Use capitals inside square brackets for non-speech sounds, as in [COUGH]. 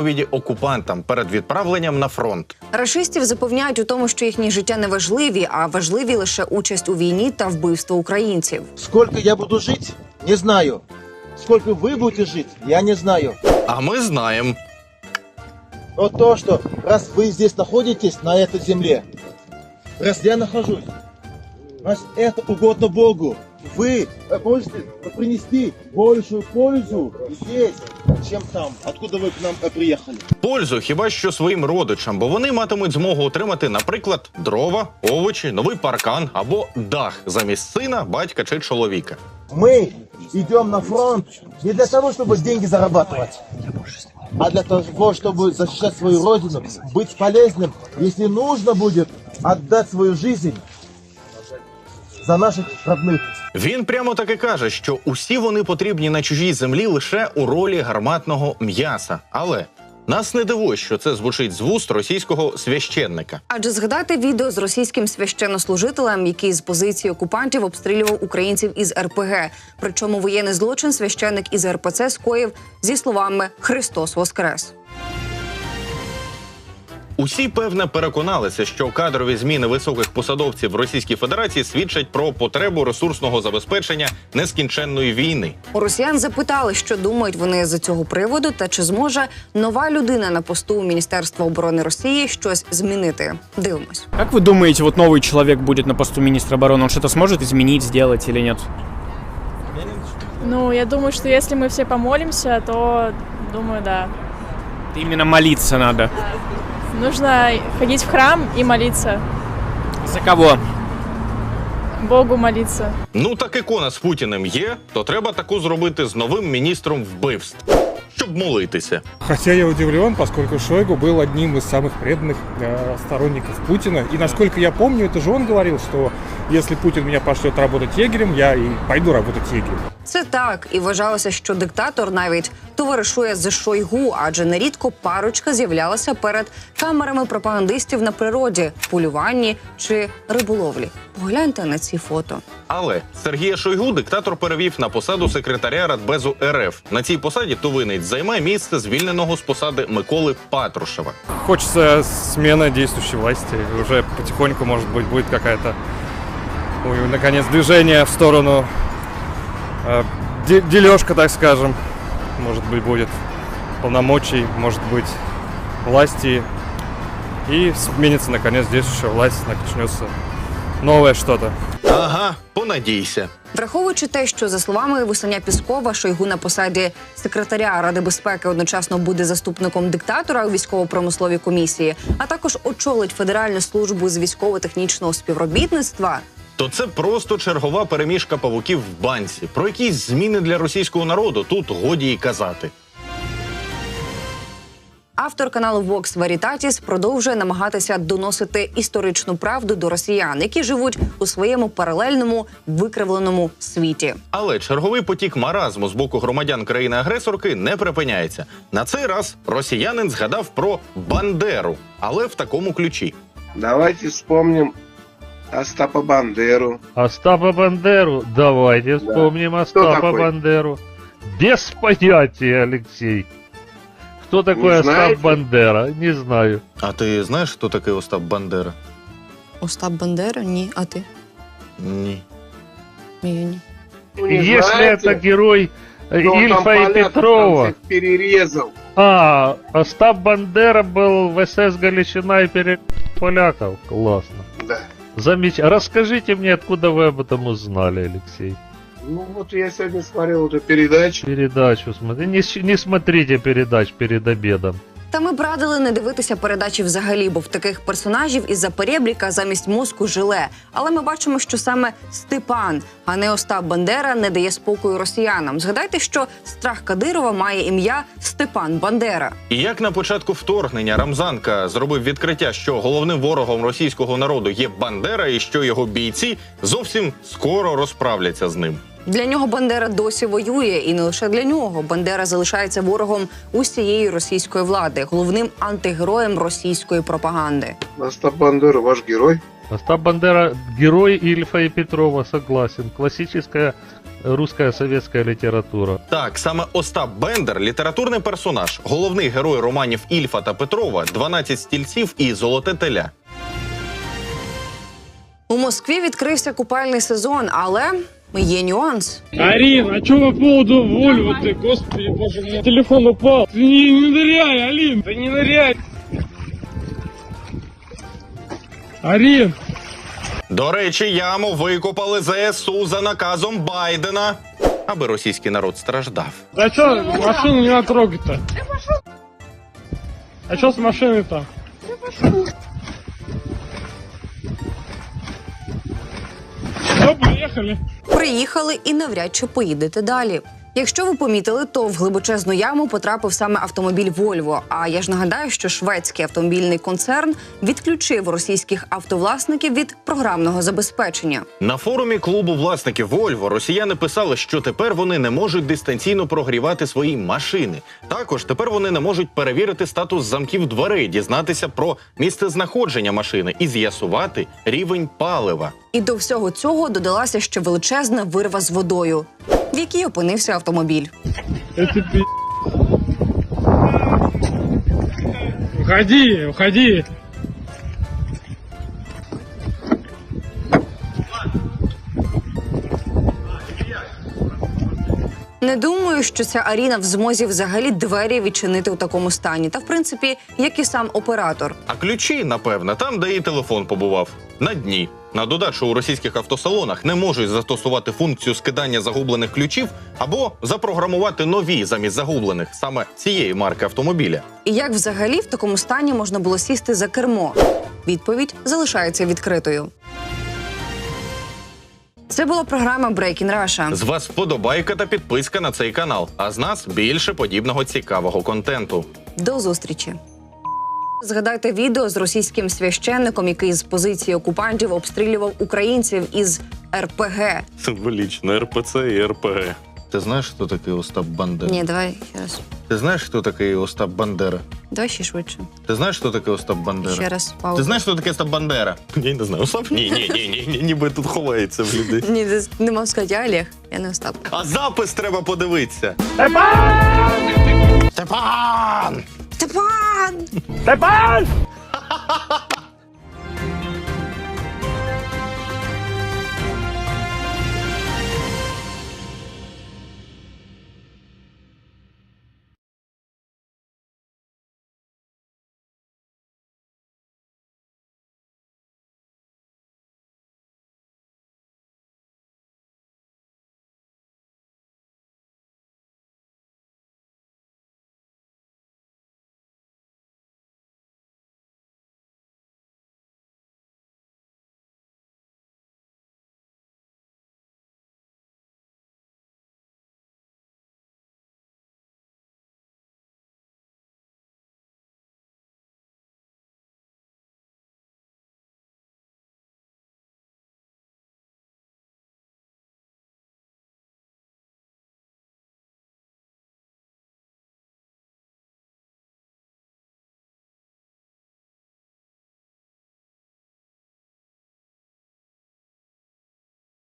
відповіді окупантам перед відправленням на фронт. Рашистів запевняють у тому, що їхні життя не важливі, а важливі лише участь у війні та вбивство українців. Сколько я буду жить, не знаю. Сколько вы будете жить, я не знаю. А ми знаємо. Но то, что раз вы здесь находитесь, на этой земле, раз я нахожусь, раз это угодно Богу, вы э, можете принести большую пользу здесь, чем там, откуда вы к нам э, приехали. Пользу хіба що своїм родичам, бо вони матимуть змогу отримати, наприклад, дрова, овочі, новий паркан або дах замість сина, батька чи чоловіка. Мы идем на фронт не для того, чтобы деньги зарабатывать, а для того, чтобы защищать свою родину, быть полезным, если нужно будет отдать свою жизнь за наших родных. Він прямо таки каже, що усі вони потрібні на чужій землі лише у ролі гарматного м'яса. Але нас не дивує, що це звучить з вуст російського священника. Адже згадати відео з російським священнослужителем, який з позиції окупантів обстрілював українців із РПГ. Причому воєнний злочин священник із РПЦ скоїв зі словами Христос Воскрес. Усі певне переконалися, що кадрові зміни високих посадовців в Російській Федерації свідчать про потребу ресурсного забезпечення нескінченної війни. У росіян запитали, що думають вони з цього приводу, та чи зможе нова людина на посту Міністерства оборони Росії щось змінити. Дивимось. Как вы думаете, вот новый человек будет на посту министра обороны, он что-то сможет изменить, сделать или нет? Ну, я думаю, что если мы все помолимся, то, думаю, да. Именно молиться надо. Нужно ходить в храм и молиться. За кого? Богу молиться. Ну так ікона з Путіним є, то треба таку зробити з новим міністром вбивств, щоб молитися. Хотя я удивлен, поскольку Шойгу был одним из самых преданных э, сторонников Путина. И насколько я помню, это же он говорил, что если Путин меня пошлет работать егерем, я и пойду работать егерем. Це так, і вважалося, що диктатор навіть товаришує з Шойгу, адже нерідко парочка з'являлася перед камерами пропагандистів на природі, полюванні чи риболовлі. Погляньте на ці фото. Але Сергія Шойгу диктатор перевів на посаду секретаря Радбезу РФ. На цій посаді тувинець займе місце звільненого з посади Миколи Патрушева. Хочется смена действующей власти. Уже потихоньку, может быть, будет какая-то, ой, наконец, движение в сторону э, дележка, так скажем. Может быть, будет полномочий, может быть, власти. И сменится, наконец, действующая власть, начнется новое что-то. Ага, понадійся. Враховуючи те, що за словами Висоня Піскова, Шойгу на посаді секретаря Ради безпеки одночасно буде заступником диктатора у військово-промисловій комісії, а також очолить Федеральну службу з військово-технічного співробітництва. То це просто чергова переміжка павуків в банці. Про якісь зміни для російського народу тут годі й казати. Автор каналу Vox Veritatis продовжує намагатися доносити історичну правду до росіян, які живуть у своєму паралельному викривленому світі. Але черговий потік маразму з боку громадян країни-агресорки не припиняється. На цей раз росіянин згадав про Бандеру, але в такому ключі. Давайте вспомним Остапа Бандеру. Остапа Бандеру? Давайте вспомним Остапа такой? Бандеру. Без понятия, Алексей. Кто такой Не Остап знаете? Бандера? Не знаю. А ти знаєш, хто такий Остап Бандера? Остап Бандера? Ні, а ти? Ні. Ні, ні. Ну, не Если знаете, это герой э, кто там Ильфа и поляков там Петрова. всех перерезал. А, Остап Бандера был в СС Галичина и пере... поляков. Классно. Да. Замеч... Расскажите мне, откуда вы об этом узнали, Алексей? Ну вот я сегодня смотрел эту передачу. Передачу смотри. Не, с- не смотрите передач перед обедом. Та ми б радили не дивитися передачі взагалі, бо в таких персонажів із-за перебріка замість мозку жиле. Але ми бачимо, що саме Степан, а не Остап Бандера, не дає спокою росіянам. Згадайте, що страх Кадирова має ім'я Степан Бандера. І як на початку вторгнення Рамзанка зробив відкриття, що головним ворогом російського народу є Бандера, і що його бійці зовсім скоро розправляться з ним. Для нього Бандера досі воює, і не лише для нього. Бандера залишається ворогом усієї російської влади, головним антигероєм російської пропаганди. Остап Бандера ваш герой. Остап Бандера герой Ильфа и Петрова, согласен. Классическая русская советская литература. Так, саме Остап Бендер літературний персонаж, головний герой романів Ільфа та Петрова, 12 стільців і Золоте теля. У Москві відкрився купальний сезон, але є нюанс. Арин, а что по поводу Вольво ты, господи, боже мой, телефон упал. Ты не, не ныряй, Алин, ты не ныряй. Арин, До речі, яму викопали ЗСУ за наказом Байдена, аби російський народ страждав. да что, машину не надо трогать-то? А что с машиной-то? Все, поехали. Приїхали і навряд чи поїдете далі. Якщо ви помітили, то в глибочезну яму потрапив саме автомобіль Volvo. А я ж нагадаю, що шведський автомобільний концерн відключив російських автовласників від програмного забезпечення. На форумі клубу власників Volvo росіяни писали, що тепер вони не можуть дистанційно прогрівати свої машини. Також тепер вони не можуть перевірити статус замків дверей, дізнатися про місце знаходження машини і з'ясувати рівень палива. І до всього цього додалася ще величезна вирва з водою, в якій опинився автомобіль. Уходи, уходи. Не думаю, що ця аріна в змозі взагалі двері відчинити у такому стані. Та в принципі, як і сам оператор. А ключі, напевне, там, де і телефон побував, на дні. На додачу у російських автосалонах не можуть застосувати функцію скидання загублених ключів або запрограмувати нові замість загублених саме цієї марки автомобіля. І як взагалі в такому стані можна було сісти за кермо? Відповідь залишається відкритою. Це була програма Breaking Russia. З вас вподобайка та підписка на цей канал. А з нас більше подібного цікавого контенту. До зустрічі. Згадайте відео з російським священником, який з позиції окупантів обстрілював українців із РПГ. Символічно РПЦ і РПГ. Ти знаєш, хто такий Остап Бандера? Ні, давай ще раз. Ти знаєш, хто такий Остап Бандера? Давай ще швидше. Ти знаєш, хто такий Остап Бандера? Ще раз паузу. Ти знаєш, хто такий Остап Бандера? Я не знаю. Остап? Ні, ні, ні, ні, ні, ніби тут ховається в людей. Ні, ти не мав сказати, я Олег, я не Остап. А запис треба подивитися. Степан! Степан! Stepan! Stepan! [LAUGHS]